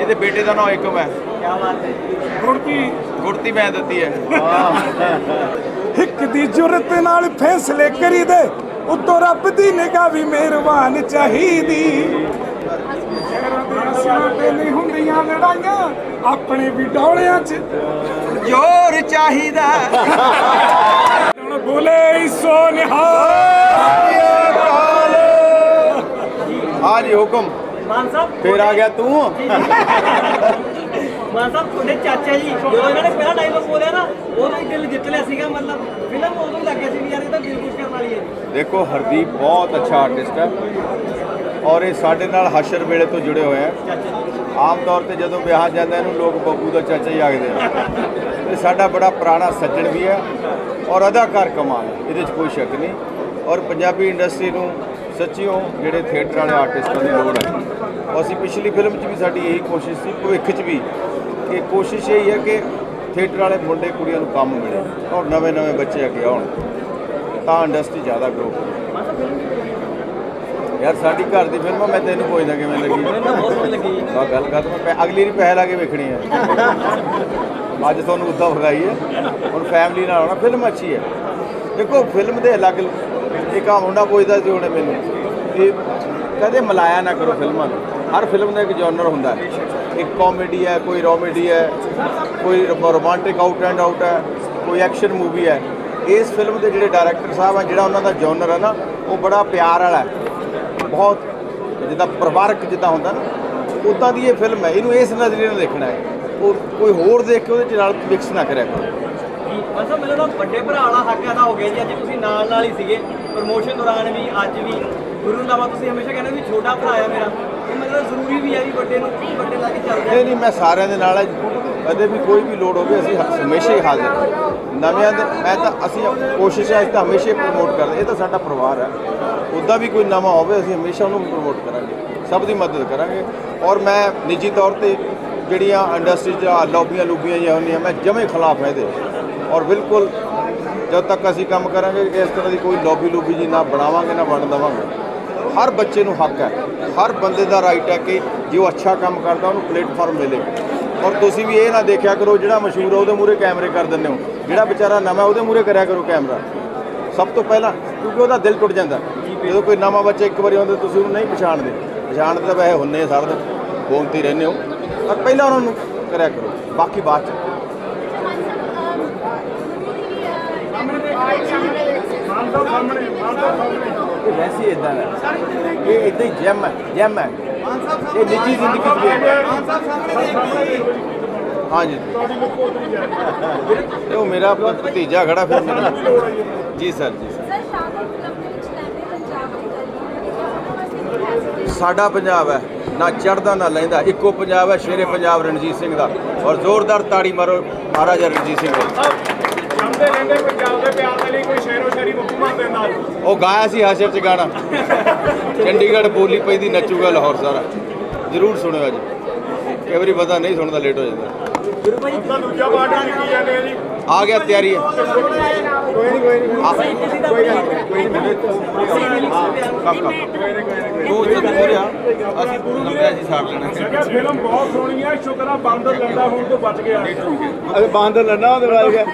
ਇਹਦੇ ਬੇਟੇ ਦਾ ਨਾਮ ਏਕਮ ਹੈ। ਕੀ ਬਾਤ ਹੈ। ਗੁਰਕੀ ਗੁਰਤੀ ਮੈਂ ਦਿੱਤੀ ਹੈ। ਇੱਕ ਦੀ ਜੁਰਤ ਨਾਲ ਫੈਸਲੇ ਕਰੀਦੇ ਉਤੋਂ ਰੱਬ ਦੀ ਨਿਗਾਹ ਵੀ ਮਿਹਰਬਾਨ ਚਾਹੀਦੀ। ਤੇ ਨਹੀਂ ਹੁੰਦੀਆਂ ਲੜਾਈਆਂ ਆਪਣੇ ਵੀ ਡੋਲਿਆਂ 'ਚ। ਜੋਰ ਚਾਹੀਦਾ। ਹੁਣ ਬੋਲੇ ਸੋ ਨਿਹਾਲ। ਹਾਂ ਜੀ ਹੁਕਮ। ਮਾਨ ਸਾਹਿਬ ਫੇਰ ਆ ਗਿਆ ਤੂੰ। ਮਾਨ ਸਾਹਿਬ ਤੁਹਾਡੇ ਚਾਚਾ ਜੀ ਜਦੋਂ ਇਹਨਾਂ ਨੇ ਪਹਿਲਾ ਡਾਇਲੋਗ ਬੋਲਿਆ ਨਾ ਉਦੋਂ ਹੀ ਦਿਲ ਜਿੱਤ ਲਿਆ ਸੀਗਾ ਮਤਲਬ ਫਿਲਮ ਉਦੋਂ ਹੀ ਲੱਗਿਆ ਸੀ ਵੀ ਯਾਰ ਇਹ ਤਾਂ ਦਿਲ ਖੁਸ਼ ਕਰਨ ਵਾਲੀ ਹੈ। ਜੀ ਦੇਖੋ ਹਰਦੀਪ ਬਹੁਤ ਅੱਛਾ ਆਰਟਿਸਟ ਹੈ ਔਰ ਇਹ ਸਾਡੇ ਨਾਲ ਹਸ਼ਰ ਵੇਲੇ ਤੋਂ ਜੁੜੇ ਹੋਏ ਆ ਆਮ ਤੌਰ ਤੇ ਜਦੋਂ ਵਿਆਹ ਜਾਂਦਾ ਇਹਨੂੰ ਲੋਕ ਬੱਬੂ ਦਾ ਚਾਚਾ ਹੀ ਆਖਦੇ ਆ। ਇਹ ਸਾਡਾ ਬੜਾ ਪੁਰਾਣਾ ਸੱਜਣ ਵੀ ਹੈ ਔਰ ਅਦਾਕਾਰ ਕਮਾਲ ਇਹਦੇ 'ਚ ਕੋਈ ਸ਼ੱਕ ਨਹੀਂ ਔਰ ਪੰਜਾਬੀ ਇੰਡਸਟਰੀ ਨੂੰ ਸੱਚੀਓ ਜਿਹੜੇ ਥੀਏਟਰ ਵਾਲੇ ਆਰਟਿਸਟਾਂ ਦੀ ਲੋੜ ਹੈ। ਅਸੀਂ ਪਿਛਲੀ ਫਿਲਮ 'ਚ ਵੀ ਸਾਡੀ ਇਹੀ ਕੋਸ਼ਿਸ਼ ਸੀ ਭਵਿੱਖ 'ਚ ਵੀ ਕਿ ਕੋਸ਼ਿਸ਼ ਇਹ ਹੈ ਕਿ ਥੀਏਟਰ ਵਾਲੇ ਮੁੰਡੇ ਕੁੜੀਆਂ ਨੂੰ ਕੰਮ ਮਿਲੇ ਔਰ ਨਵੇਂ ਨਵੇਂ ਬੱਚੇ ਅੱਗੇ ਆਉਣ ਤਾਂ ਇੰਡਸਟਰੀ ਜ਼ਿਆਦਾ ਗਰੋ ਕਰੇ ਯਾਰ ਸਾਡੀ ਘਰ ਦੀ ਫਿਲਮ ਆ, ਮੈਂ ਤੈਨੂੰ ਪੁੱਛਦਾ ਕਿਵੇਂ ਲੱਗੀ? ਮੈਨੂੰ ਬਹੁਤ ਲੱਗੀ। ਬਾ ਗੱਲ। ਪੈ- ਅਗਲੀ ਰੀ ਪੈਸੇ ਲਾ ਕੇ ਵੇਖਣੀ ਹੈ ਅੱਜ ਤੁਹਾਨੂੰ ਉੱਦਾਂ ਵਿਖਾਈ ਹੈ ਹੁਣ ਫੈਮਿਲੀ ਨਾਲ ਆਉਣਾ ਫਿਲਮ ਅੱਛੀ ਹੈ। ਦੇਖੋ ਫਿਲਮ ਦੇ ਅਲੱਗ ਇੱਕ ਆ ਮੁੰਡਾ ਪੁੱਛਦਾ ਸੀ ਉਹਨੇ ਮੈਨੂੰ। ਕਿ ਕਦੇ ਮਲਾਇਆ ਨਾ ਕਰੋ ਫਿਲਮਾਂ ਨੂੰ। ਹਰ ਫਿਲਮ ਦਾ ਇੱਕ ਜਨਰ ਹੁੰਦਾ ਹੈ। ਇੱਕ ਕਾਮੇਡੀ ਹੈ, ਕੋਈ ਰੋਮੇਡੀ ਹੈ, ਕੋਈ ਰੋਮਾਂਟਿਕ ਆਊਟ ਐਂਡ ਆਊਟ ਹੈ, ਕੋਈ ਐਕਸ਼ਨ ਮੂਵੀ ਹੈ। ਇਸ ਫਿਲਮ ਦੇ ਜਿਹੜੇ ਡਾਇਰੈਕਟਰ ਸਾਹਿਬ ਆ, ਜਿਹੜਾ ਉਹਨਾਂ ਦਾ ਜਨਰ ਹੈ ਨਾ, ਉਹ ਬੜਾ ਪਿਆਰ ਵਾਲਾ ਹੈ। ਬਹੁਤ ਜਿੱਦਾਂ ਪਰਿਵਾਰਕ ਜਿੱਦਾਂ ਹੁੰਦਾ ਨਾ ਉਦਾਂ ਦੀ ਇਹ ਫਿਲਮ ਹੈ। ਇਹਨੂੰ ਇਸ ਨਜ਼ਰੀਏ ਨਾਲ ਦੇਖਣਾ ਹੈ। ਉਹ ਕੋਈ ਹੋਰ ਦੇਖ ਕੇ ਉਹਦੇ ਚ ਨਾਲ ਮਿਕਸ ਨਾ ਕਰਿਆ ਕਰੋ। ਮਾਨ ਸਾਹਿਬ, ਮੈਨੂੰ ਤਾਂ ਵੱਡੇ ਭਰਾ ਵਾਲਾ ਹੱਕ ਅਦਾ ਹੋ ਗਿਆ ਜੀ। ਅੱਜ ਤੁਸੀਂ ਨਾਲ ਨਾਲ ਹੀ ਸੀਗੇ। ਪ੍ਰਮੋਸ਼ਨ ਦੌਰਾਨ ਵੀ, ਅੱਜ ਵੀ। ਗੁਰੂ ਨਾਮਾ ਤੁਸੀਂ ਹਮੇਸ਼ਾ ਕਹਿੰਦੇ ਵੀ ਛੋਟਾ ਭਰਾ ਆ ਮੇਰਾ। ਇਹ ਮਤਲਬ ਜ਼ਰੂਰੀ ਵੀ ਹੈ ਵੀ ਵੱਡੇ ਨੂੰ ਵੱਡੇ ਲਾ ਕੇ ਚੱਲਦੇ ਨਹੀਂ ਨਹੀਂ, ਮੈਂ ਸਾਰਿਆਂ ਦੇ ਨਾਲ ਹੈ ਕਦੇ ਵੀ ਕੋਈ ਵੀ ਲੋੜ ਹੋਵੇ, ਅਸੀਂ ਹਮੇਸ਼ਾ ਹੀ ਹਾਜ਼ਰ ਹਾਂ। ਨਵਿਆਂ ਦੇ, ਮੈਂ ਤਾਂ, ਅਸੀਂ ਕੋਸ਼ਿਸ਼ ਹੈ ਅਸੀਂ ਤਾਂ ਹਮੇਸ਼ਾ ਹੀ ਪ੍ਰਮੋਟ ਕਰਦੇ। ਇਹ ਤਾਂ ਸਾਡਾ ਪਰਿਵਾਰ ਹੈ ਉੱਦਾਂ ਵੀ ਕੋਈ ਨਵਾਂ ਹੋਵੇ, ਅਸੀਂ ਹਮੇਸ਼ਾ ਉਹਨੂੰ ਪ੍ਰਮੋਟ ਕਰਾਂਗੇ। ਸਭ ਦੀ ਮਦਦ ਕਰਾਂਗੇ। ਔਰ ਮੈਂ ਨਿੱਜੀ ਤੌਰ ਤੇ ਜਿਹੜੀਆਂ ਇੰਡਸਟਰੀ 'ਚ ਆਹ ਲੌਬੀਆਂ ਲੁਬੀਆਂ ਜਿਹੀਆਂ ਹੁੰਦੀਆਂ, ਮੈਂ ਜਮੇ ਖਿਲਾਫ ਹੈ ਇਹਦੇ। ਔਰ ਬਿਲਕੁਲ ਜਦ ਤੱਕ ਅਸੀਂ ਕੰਮ ਕਰਾਂਗੇ ਕਿ ਇਸ ਤਰ੍ਹਾਂ ਦੀ ਕੋਈ ਲੌਬੀ ਲੁਬੀ ਜੀ ਨਾ ਬਣਾਵਾਂਗੇ, ਨਾ ਵੰਡ ਦੇਵਾਂਗੇ। ਹਰ ਬੱਚੇ ਨੂੰ ਹੱਕ ਹੈ। ਹਰ ਬੰਦੇ ਦਾ ਰਾਈਟ ਹੈ ਕਿ ਜੇ ਉਹ ਅੱਛਾ ਕੰਮ ਕਰਦਾ, ਉਹਨੂੰ ਪਲੇਟਫਾਰਮ ਮਿਲੇ। ਔਰ ਤੁਸੀਂ ਵੀ ਇਹ ਨਾ ਦੇਖਿਆ ਕਰੋ, ਜਿਹੜਾ ਮਸ਼ਹੂਰ ਹੈ ਉਹਦੇ ਮੂਰੇ ਕੈਮਰੇ ਕਰ ਦਿੰਦੇ ਹੋ। ਜਿਹੜਾ ਵਿਚਾਰਾ ਨਵਾਂ ਉਹਦੇ ਮੂਰੇ ਕਰਿਆ ਕਰੋ ਕੈਮਰਾ। ਸਭ ਤੋਂ ਪਹਿਲਾਂ, ਕਿਉਂਕਿ ਉਹਦਾ ਦਿਲ ਟੁੱਟ ਜਾਂਦਾ। ਜਦੋਂ ਕੋਈ ਨਵਾਂ ਬੱਚਾ ਇੱਕ ਵਾਰੀ ਆਉਂਦਾ, ਤੁਸੀਂ ਉਹਨੂੰ ਨਹੀਂ ਪਛਾਣਦੇ। ਪਛਾਣਦੇ ਤਾਂ ਵੈਸੇ ਹੁੰਨੇ ਆ ਫੋਨ 'ਤੇ ਬੋਲਤੇ ਰਹਿੰਦੇ ਹੋ। ਪਰ ਪਹਿਲਾਂ ਉਹਨਾਂ ਨੂੰ ਕਰਿਆ ਕਰੋ। ਬਾਕੀ ਬਾਅਦ ਚ। ਇਹ ਵੈਸੇ ਹੀ ਇਦਾਂ ਹੈ। ਇਹ ਇਦਾਂ ਹੀ ਜੈਮ ਹੈ ਜੈਮ ਹੈ। ਇਹ ਨਿੱਜੀ ਜ਼ਿੰਦਗੀ ਚ ਵੀ ਹੈ। ਹਾਂਜੀ। ਇਹ ਉਹ ਮੇਰਾ ਭਤੀਜਾ ਖੜਾ ਫਿਰ ਮੇਰਾ ਜੀ ਸਰ ਜੀ ਸਰ। ਸਰ ਸ਼ਾਹਕੋਟ ਫਿਲਮ ਦੇ ਵਿੱਚ ਲੈਂਦੇ ਪੰਜਾਬ ਦੀ ਗੱਲ ਉਹਨਾਂ ਵਾਸਤੇ ਕੀ ਮੈਸੇਜ ਸਾਡਾ ਪੰਜਾਬ ਹੈ। ਨਾ ਚੜਦਾ ਨਾ ਲੈਂਦਾ। ਇੱਕੋ ਪੰਜਾਬ ਹੈ ਸ਼ੇਰੇ ਪੰਜਾਬ ਰਣਜੀਤ ਸਿੰਘ ਦਾ। ਔਰ ਜ਼ੋਰਦਾਰ ਤਾੜੀ ਮਾਰੋ ਮਹਾਰਾਜਾ ਰਣਜੀਤ ਸਿੰਘ ਜਾਂਦੇ ਰਹਿੰਦੇ ਦੇ ਪਿਆਰ ਦੇ ਲਈ ਕੋਈ ਸ਼ੇਰੋ ਸ਼ਾਇਰੀ ਮੁਕਮਲ ਦੇ ਨਾਲ। ਉਹ ਗਾਇਆ ਸੀ ਹਾਸ਼ਰ ਚ ਗਾਣਾ। ਚੰਡੀਗੜ੍ਹ ਬੋਲੀ ਪਈ ਦੀ ਨੱਚੂਗਾ ਲਾਹੌਰ ਸਾਰਾ। ਜ਼ਰੂਰ ਸੁਣਿਓ ਅੱਜ। ਕਈ ਵਾਰੀ ਪਤਾ ਨਹੀਂ ਸੁਣਦਾ ਲੇਟ ਹੋ ਜਾਂਦਾ। ਗੁਰੂ ਭਾਈ ਦੂਜਾ ਪਾਰਟ ਵੀ ਕੀ ਜਾਂਦੇ ਆ ਜੀ? ਆ ਗਿਆ ਤਿਆਰੀ। ਹੈ ਕੋਈ ਨਹੀਂ ਕੋਈ ਨਹੀਂ ਤਾਂ ਕੋਈ ਗੱਲ ਨਹੀਂ ਕੋਈ ਨਹੀਂ ਕੰਮ ਕੰਮ। ਤੂੰ ਜਦੋਂ ਮੁਰਿਆ ਅਸੀਂ ਲੰਬਿਆ ਜੀ ਸਾਰ ਲੈਣਾ। ਫਿਲਮ ਬਹੁਤ ਸੋਹਣੀ ਹੈ ਸ਼ੁਕਰ ਆ ਬਾਂਦਰ ਲੰਡਾ ਹੋਣ ਤੋਂ ਬਚ ਗਿਆ। ਅਰੇ ਬਾਂਦਰ ਲੰਡਾ ਉਹਦੇ ਬਾਰੇ ਗਿਆ।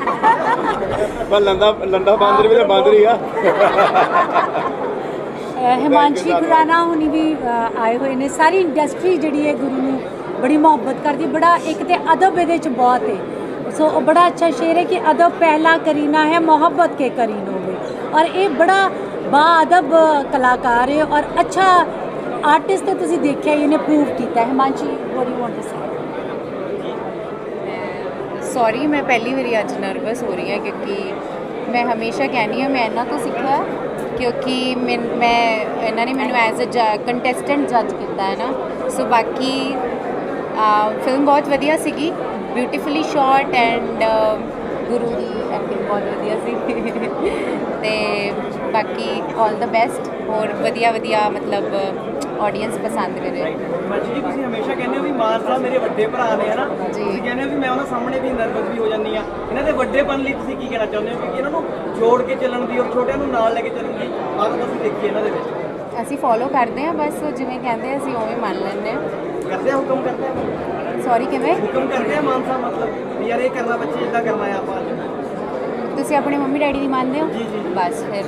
ਪਰ ਲੰਦਾ ਲੰਡਾ ਬਾਂਦਰ ਵੀ ਤਾਂ ਬਾਂਦਰ ਹੀ ਆ। ਹਿਮਾਂਸ਼ੀ ਖੁਰਾਨਾ ਹੁਣੀ ਵੀ ਆਏ ਹੋਏ ਨੇ। ਸਾਰੀ ਇੰਡਸਟਰੀ ਜਿਹੜੀ ਹੈ ਗੁਰੂ ਨੂੰ ਬੜੀ ਮੁਹੱਬਤ ਕਰਦੀ ਬੜਾ ਇੱਕ ਤੇ ਅਦਬ ਇਹਦੇ ਚ ਬਹੁਤ ਹੈ ਸੋ ਉਹ ਬੜਾ ਅੱਛਾ ਸ਼ੇਰ ਹੈ ਕਿ ਅਦਬ ਪਹਿਲਾ ਕਰੀਨਾ ਹੈ, ਮੁਹੱਬਤ ਕੇ ਕਰੀਨ ਹੋਵੇ। ਔਰ ਇਹ ਬੜਾ ਬਾਅਦਬ ਕਲਾਕਾਰ ਹੈ ਔਰ ਅੱਛਾ ਆਰਟਿਸਟ ਤੇ ਤੁਸੀਂ ਦੇਖਿਆ ਹੀ ਇਹਨੇ ਪ੍ਰੂਵ ਕੀਤਾ ਹੈ। Himanshi what you want to say sorry ਮੈਂ ਪਹਿਲੀ ਵਾਰੀ ਅੱਜ ਨਰਵਸ ਹੋ ਰਹੀ ਹਾਂ ਕਿਉਂਕਿ ਮੈਂ ਹਮੇਸ਼ਾ ਕਹਿੰਦੀ ਹਾਂ, ਮੈਂ ਇਹਨਾਂ ਤੋਂ ਸਿੱਖਿਆ ਕਿਉਂਕਿ ਮੈਂ, ਮੈਂ- ਇਹਨਾਂ ਨੇ ਮੈਨੂੰ ਐਜ਼ ਅ ਕੰਟੈਸਟੈਂਟ ਜੱਜ ਕੀਤਾ ਹੈ ਨਾ। ਸੋ ਬਾਕੀ ਫਿਲਮ ਬਹੁਤ ਵਧੀਆ ਸੀਗੀ ਬਿਊਟੀਫੁਲੀ ਸ਼ਾਟ ਐਂਡ ਗੁਰੂ ਦੀ ਐਕਟਿੰਗ ਬਹੁਤ ਵਧੀਆ ਸੀ। ਤੇ ਬਾਕੀ 올 ਦਾ ਬੈਸਟ ਹੋਰ ਵਧੀਆ ਵਧੀਆ ਮਤਲਬ ਆਡੀਅੰਸ ਪਸੰਦ ਕਰੇ ਮਾਜੀ ਜੀ ਤੁਸੀਂ ਹਮੇਸ਼ਾ ਕਹਿੰਦੇ ਹੋ ਵੀ ਮਾਨ ਮੇਰੇ ਵੱਡੇ ਭਰਾ ਨੇ ਹਨਾ ਤੁਸੀਂ ਕਹਿੰਦੇ ਹੋ ਵੀ ਮੈਂ ਉਹਨਾਂ ਸਾਹਮਣੇ ਵੀ ਨਰਵਸ ਵੀ ਹੋ ਜਾਂਦੀ ਆ ਇਹਨਾਂ ਦੇ ਵੱਡੇਪਨ ਲਈ ਤੁਸੀਂ ਕੀ ਕਹਿਣਾ ਚਾਹੁੰਦੇ ਹੋ? ਕਿ ਇਹਨਾਂ ਨੂੰ ਜੋੜ ਕੇ ਚੱਲਣ ਦੀ ਔਰ ਛੋਟਿਆਂ ਨੂੰ ਨਾਲ ਲੈ ਕੇ ਚੱਲਣ ਦੀ ਆਦਤ ਅਸੀਂ ਦੇਖੀ ਇਹਨਾਂ ਦੇ ਵਿੱਚ। ਅਸੀਂ ਫੋਲੋ ਕਰਦੇ ਆ ਬਸ ਜਿਵੇਂ ਕਹਿੰਦੇ ਅਸੀਂ ਉਵੇਂ ਮੰਨ ਲੈਂਦੇ ਆ ਕਰਦੇ ਆ ਹੁਕਮ ਕਰਦੇ ਆ? ਸੌਰੀ ਕਿਵੇਂ? ਹੁਕਮ ਕਰਦੇ ਆ ਮਾਨ ਸਾਹਿਬ ਮਤਲਬ ਵੀ ਯਾਰ ਇਹ ਕਰਨਾ ਬੱਚੇ ਇਦਾਂ ਕਰਨਾ ਹੈ ਆਪਾਂ। ਤੁਸੀਂ ਆਪਣੇ ਮੰਮੀ ਡੈਡੀ ਦੀ ਮੰਨਦੇ ਹੋ? ਜੀ, ਜੀ। ਬਸ ਫਿਰ।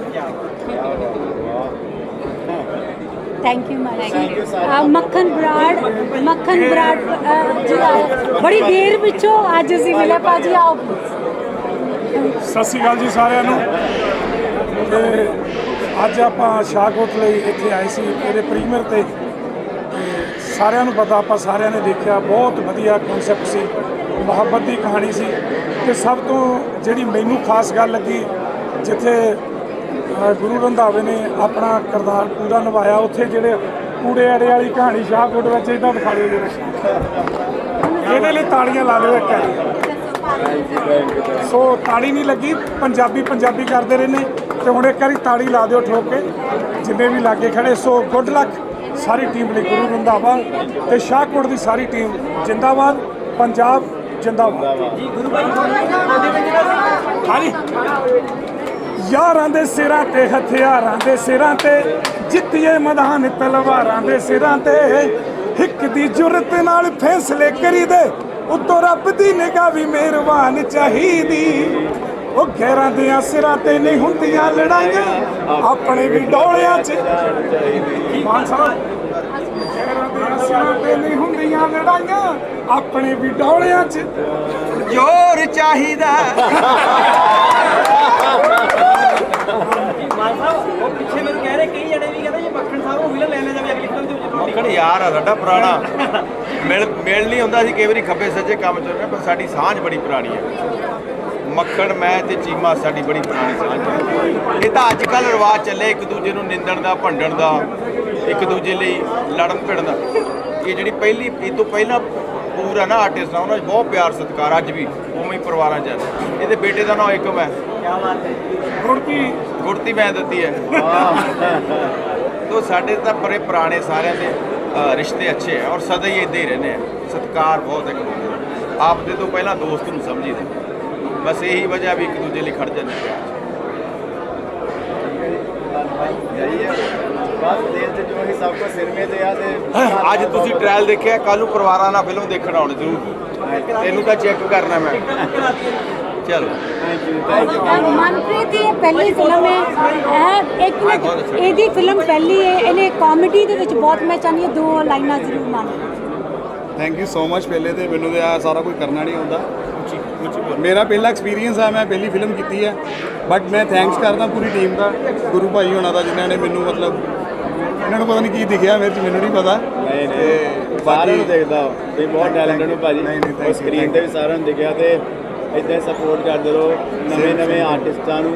Thank you my Makhan Brar Makhan Brar ਅ, ਜੀ ਆਏ। ਬੜੀ ਦੇਰ ਪਿੱਛੋਂ ਅੱਜ ਅਸੀਂ ਮਿਲੇ ਭਾਜੀ ਆਓ। ਸਤਿ ਸ਼੍ਰੀ ਅਕਾਲ ਜੀ ਸਾਰਿਆਂ ਨੂੰ। ਤੇ ਅੱਜ ਆਪਾਂ ਸ਼ਾਹਕੋਟ ਲਈ ਇੱਥੇ ਆਏ ਸੀ ਇਹਦੇ ਪ੍ਰੀਮੀਅਰ ਤੇ। ਸਾਰਿਆਂ ਨੂੰ ਪਤਾ, ਆਪਾਂ ਸਾਰਿਆਂ ਨੇ ਦੇਖਿਆ, ਬਹੁਤ ਵਧੀਆ ਕਨਸੈਪਟ ਸੀ, ਮੁਹੱਬਤ ਦੀ ਕਹਾਣੀ ਸੀ ਤੇ ਸਭ ਤੋਂ ਜਿਹੜੀ ਮੈਨੂੰ ਖਾਸ ਗੱਲ ਲੱਗੀ, ਜਿੱਥੇ ਗੁਰੂ ਰੰਧਾਵੇ ਨੇ ਆਪਣਾ ਕਿਰਦਾਰ ਪੂਰਾ ਨਿਭਾਇਆ, ਉੱਥੇ ਜਿਹੜੇ ਕੂੜੇ ਅੜੇ ਵਾਲੀ ਕਹਾਣੀ ਸ਼ਾਹਕੋਟ ਵਿੱਚ ਇਦਾਂ ਦਿਖਾ ਦਿਓ ਜਰਾ ਇਹਦੇ ਲਈ ਤਾੜੀਆਂ ਲਾ ਦਿਓ ਇੱਕ ਵਾਰੀ। ਸੋ ਤਾੜੀ ਨਹੀਂ ਲੱਗੀ, ਪੰਜਾਬੀ ਪੰਜਾਬੀ ਕਰਦੇ ਰਹੇ ਨੇ ਤੇ ਹੁਣ ਇੱਕ ਵਾਰੀ ਤਾੜੀ ਲਾ ਦਿਓ ਠੋਕ ਕੇ, ਜਿੰਨੇ ਵੀ ਲਾਗੇ ਖੜੇ, ਸੋ ਗੁੱਡ ਲੱਕ ਸਾਰੀ ਟੀਮ ਲਈ ਗੁਰੂ ਰੰਧਾਵਾ ਤੇ ਸ਼ਾਹਕੋਟ ਦੀ ਸਾਰੀ ਟੀਮ ਜਿੰਦਾਬਾਦ, ਪੰਜਾਬ ਜਿੰਦਾਬਾਦ। ਜੀ ਗੁਰੂ ਭਾਈ ਹਾਂਜੀ। ਯਾਰਾਂ ਦੇ ਸਿਰਾਂ ਤੇ ਹਥਿਆਰਾਂ ਦੇ ਸਿਰਾਂ ਤੇ ਜਿੱਤੀਏ ਮੈਦਾਨ ਤਲਵਾਰਾਂ ਦੇ ਸਿਰਾਂ ਤੇ। ਹਿੱਕ ਦੀ ਜੁਰਤ ਨਾਲ ਫੈਸਲੇ ਕਰੀਦੇ, ਉੱਤੋਂ ਰੱਬ ਦੀ ਨਿਗਾਹ ਵੀ ਮਿਹਰਬਾਨ ਚਾਹੀਦੀ। ਉਹ ਘੇਰਾਂ ਦੇ ਸਿਰਾਂ ਤੇ ਨਹੀਂ ਹੁੰਦੀਆਂ ਲੜਾਈਆਂ। ਆਪਣੇ ਵੀ ਡੋਲਿਆਂ 'ਚ। ਮਾਨ ਸਾਹਿਬ ਘੇਰਾਂ ਦੇ ਸਿਰਾਂ ਤੇ ਨਹੀਂ ਹੁੰਦੀਆਂ ਲੜਾਈਆਂ ਆਪਣੇ ਵੀ ਡੋਲਿਆਂ 'ਚ। ਜ਼ੋਰ ਚਾਹੀਦਾ। ਜੀ ਮਾਨ ਸਾਹਿਬ ਉਹ ਪਿੱਛੇ ਮੈਨੂੰ ਕਹਿ ਰਹੇ ਕਈ ਜਣੇ ਵੀ ਕਹਿੰਦੇ ਜੀ ਮੱਖਣ ਸਾਹਿਬ ਨੂੰ ਵਿਲਨ ਲੈ ਲਿਆ ਜਾਵੇ ਅਗਲੀ ਫਿਲਮ ਦੇ ਵਿੱਚ ਤੁਹਾਡੀ ਮੱਖਣ ਯਾਰ ਆ ਸਾਡਾ ਪੁਰਾਣਾ। ਮਿਲ ਮਿਲ ਨਹੀਂ ਹੁੰਦਾ ਸੀ ਕਈ ਵਾਰੀ ਖੱਬੇ ਸੱਜੇ ਕੰਮ ਚੱਲ ਰਿਹਾ ਪਰ ਸਾਡੀ ਸਾਂਝ ਬੜੀ ਪੁਰਾਣੀ ਹੈ। ਮੱਖਣ ਮੈਂ ਤੇ ਚੀਮਾ ਸਾਡੀ ਬੜੀ ਪੁਰਾਣੀ ਸਾਂਝ ਹੈ। ਇਹ ਤਾਂ ਅੱਜ ਕੱਲ ਰਿਵਾਜ ਚੱਲੇ ਇੱਕ ਦੂਜੇ ਨੂੰ ਨਿੰਦਣ ਦਾ ਭੰਡਣ ਦਾ ਇੱਕ ਦੂਜੇ ਲਈ ਲੜਨ ਭਿੜਨ ਦਾ। ਇਹ ਜਿਹੜੀ ਪਹਿਲੀ ਇਹ ਤੋਂ ਪਹਿਲਾਂ ਪੂਰਾ ਨਾ ਆਰਟਿਸਟ ਆ ਉਹਨਾਂ 'ਚ ਬਹੁਤ ਪਿਆਰ ਸਤਿਕਾਰ ਅੱਜ ਵੀ ਉਵੇਂ ਹੀ ਪਰਿਵਾਰਾਂ 'ਚ ਹੈ ਇਹਦੇ ਬੇਟੇ ਦਾ ਨਾਮ ਏਕਮ ਹੈ ਕੀ ਬਾਤ ਹੈ ਕੀ ਗੁੜਤੀ। ਮੈਂ ਦਿੱਤੀ ਹੈ। ਤੋ ਸਾਡੇ ਤਾਂ ਬੜੇ ਪੁਰਾਣੇ ਸਾਰਿਆਂ ਦੇ ਰਿਸ਼ਤੇ ਅੱਛੇ ਹੈ ਔਰ ਸਦਾ ਹੀ ਇਦਾਂ ਹੀ ਰਹਿੰਦੇ ਆ। ਸਤਿਕਾਰ ਬਹੁਤ ਹੈ। ਦੂਜੇ ਦਾ ਆਪਦੇ ਤੋਂ ਪਹਿਲਾਂ ਦੋਸਤ ਨੂੰ ਸਮਝੀਦਾ ਬਸ ਇਹੀ ਵਜ੍ਹਾ ਵੀ ਇੱਕ ਦੂਜੇ ਲਈ ਖੜ ਜਾਂਦੇ ਆ। ਅੱਜ ਤੁਸੀਂ ਟ੍ਰਾਇਲ ਦੇਖਿਆ ਕੱਲ ਨੂੰ ਪਰਿਵਾਰਾਂ ਨਾਲ ਫਿਲਮ ਦੇਖਣ ਆਉਣ ਜ਼ਰੂਰ। ਤੈਨੂੰ ਤਾਂ ਚੈੱਕ ਕਰਨਾ ਮੈਂ। ਚਲੋ। ਅ, ਮਨਪ੍ਰੀਤ ਦੀ ਇਹ ਪਹਿਲੀ ਫਿਲਮ ਹੈ। ਇਹ ਇੱਕ ਮਿੰਟ। ਇਹਦੀ ਫਿਲਮ ਪਹਿਲੀ ਹੈ। ਇਹਨੇ ਕਾਮੇਡੀ ਦੇ ਵਿੱਚ ਬਹੁਤ ਮੈਂ ਚਾਹੁੰਦੀ ਹਾਂ ਦੋ ਲਾਈਨਾਂ ਜ਼ਰੂਰ ਮੰਨ ਥੈਂਕ ਯੂ ਸੋ ਮਚ ਪਹਿਲੇ ਤੇ ਮੈਨੂੰ ਤੇ ਆ ਸਾਰਾ ਕੁਝ ਕਰਨਾ ਨਹੀਂ ਆਉਂਦਾ। ਮੇਰਾ ਪਹਿਲਾ ਐਕਸਪੀਰੀਅੰਸ ਆ ਮੈਂ ਪਹਿਲੀ ਫਿਲਮ ਕੀਤੀ ਹੈ। ਬਟ ਮੈਂ ਥੈਂਕਸ ਕਰਦਾ ਪੂਰੀ ਟੀਮ ਦਾ ਗੁਰੂ ਭਾਈ ਹੋਣਾ ਦਾ ਜਿਨ੍ਹਾਂ ਨੇ ਮੈਨੂੰ ਮਤਲਬ ਇਹਨਾਂ ਨੂੰ ਪਤਾ ਨਹੀਂ ਕੀ ਦਿਖਿਆ ਮੇਰੇ ਚ ਮੈਨੂੰ ਨਹੀਂ ਪਤਾ। ਨਹੀਂ ਨਹੀਂ। ਸਾਰਿਆਂ ਨੂੰ ਦੇਖਦਾ ਤੁਸੀਂ ਬਹੁਤ ਟੈਲੈਂਟਡ ਹੋ ਭਾਜੀ। ਉਹ ਸਕਰੀਨ ਤੇ ਵੀ ਸਾਰਿਆਂ ਨੂੰ ਦਿਖਿਆ ਤੇ ਇਦਾਂ ਸਪੋਰਟ ਕਰਦੇ ਰਹੋ। ਨਵੇਂ ਨਵੇਂ ਆਰਟਿਸਟਾਂ ਨੂੰ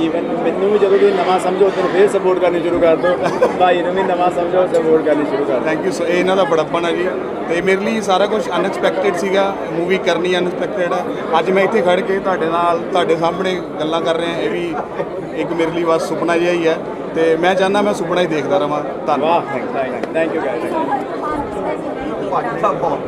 ਈਵਨ ਮੈਨੂੰ ਵੀ ਜਦੋਂ ਤੁਸੀਂ ਨਵਾਂ ਸਮਝੋ ਤਾਂ ਫਿਰ ਸਪੋਰਟ ਕਰਨੀ ਸ਼ੁਰੂ ਕਰ ਦਿਓ। ਭਾਈ ਨੂੰ ਵੀ ਨਵਾਂ ਸਮਝੋ ਸਪੋਰਟ ਕਰਨੀ ਸ਼ੁਰੂ ਕਰ ਥੈਂਕ ਯੂ ਸੋ ਇਹ ਇਹਨਾਂ ਦਾ ਬੜਾਪਨ ਹੈ ਜੀ। ਤੇ ਮੇਰੇ ਲਈ ਸਾਰਾ ਕੁਝ ਅਨਐਕਸਪੈਕਟਿਡ ਸੀਗਾ। ਮੂਵੀ ਕਰਨੀ ਅਨਐਕਸਪੈਕਟਿਡ ਹੈ। ਅੱਜ ਮੈਂ ਇੱਥੇ ਖੜ ਕੇ ਤੁਹਾਡੇ ਨਾਲ ਤੁਹਾਡੇ ਸਾਹਮਣੇ ਗੱਲਾਂ ਕਰ ਰਿਹਾ। ਇਹ ਵੀ ਇੱਕ ਮੇਰੇ ਲਈ ਬਸ ਸੁਪਨਾ ਜਿਹਾ ਹੀ ਹੈ। ਤੇ ਮੈਂ ਚਾਹੁੰਦਾ ਮੈਂ ਸੁਪਨਾ ਹੀ ਦੇਖਦਾ ਰਵਾਂ ਧੰਨਵਾਦ। ਥੈਂਕ ਯੂ ਬਹੁਤ